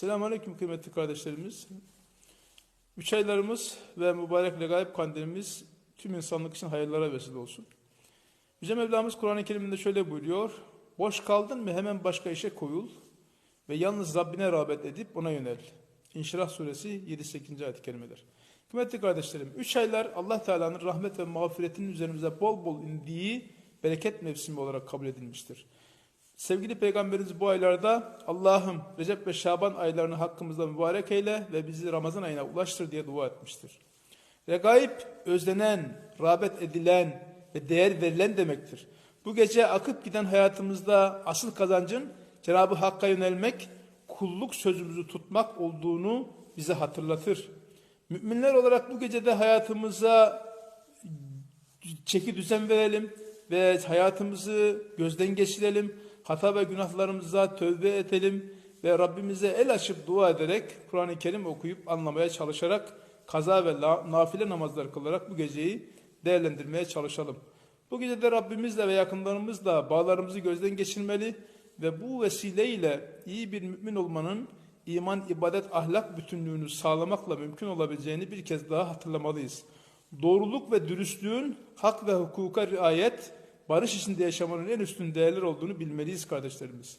Selamünaleyküm kıymetli kardeşlerimiz. Üç aylarımız ve mübarek regaib kandilimiz tüm insanlık için hayırlara vesile olsun. Yüce Mevlamız Kur'an-ı Kerim'de şöyle buyuruyor. Boş kaldın mı hemen başka işe koyul ve yalnız Rabbine rağbet edip ona yönel. İnşirah suresi 7-8. ayet-i kerimeler. Kıymetli kardeşlerim, üç aylar Allah Teala'nın rahmet ve mağfiretinin üzerimize bol bol indiği bereket mevsimi olarak kabul edilmiştir. Sevgili Peygamberimiz bu aylarda Allah'ım Recep ve Şaban aylarını hakkımızda mübarek eyle ve bizi Ramazan ayına ulaştır diye dua etmiştir. Regaib özlenen, rağbet edilen ve değer verilen demektir. Bu gece akıp giden hayatımızda asıl kazancın Cenab-ı Hakk'a yönelmek, kulluk sözümüzü tutmak olduğunu bize hatırlatır. Müminler olarak bu gecede hayatımıza çeki düzen verelim ve hayatımızı gözden geçirelim. Hata ve günahlarımıza tövbe edelim ve Rabbimize el açıp dua ederek Kur'an-ı Kerim okuyup anlamaya çalışarak kaza ve nafile namazlar kılarak bu geceyi değerlendirmeye çalışalım. Bu gecede Rabbimizle ve yakınlarımızla bağlarımızı gözden geçirmeli ve bu vesileyle iyi bir mümin olmanın iman, ibadet, ahlak bütünlüğünü sağlamakla mümkün olabileceğini bir kez daha hatırlamalıyız. Doğruluk ve dürüstlüğün hak ve hukuka riayet, barış içinde yaşamanın en üstün değerler olduğunu bilmeliyiz kardeşlerimiz.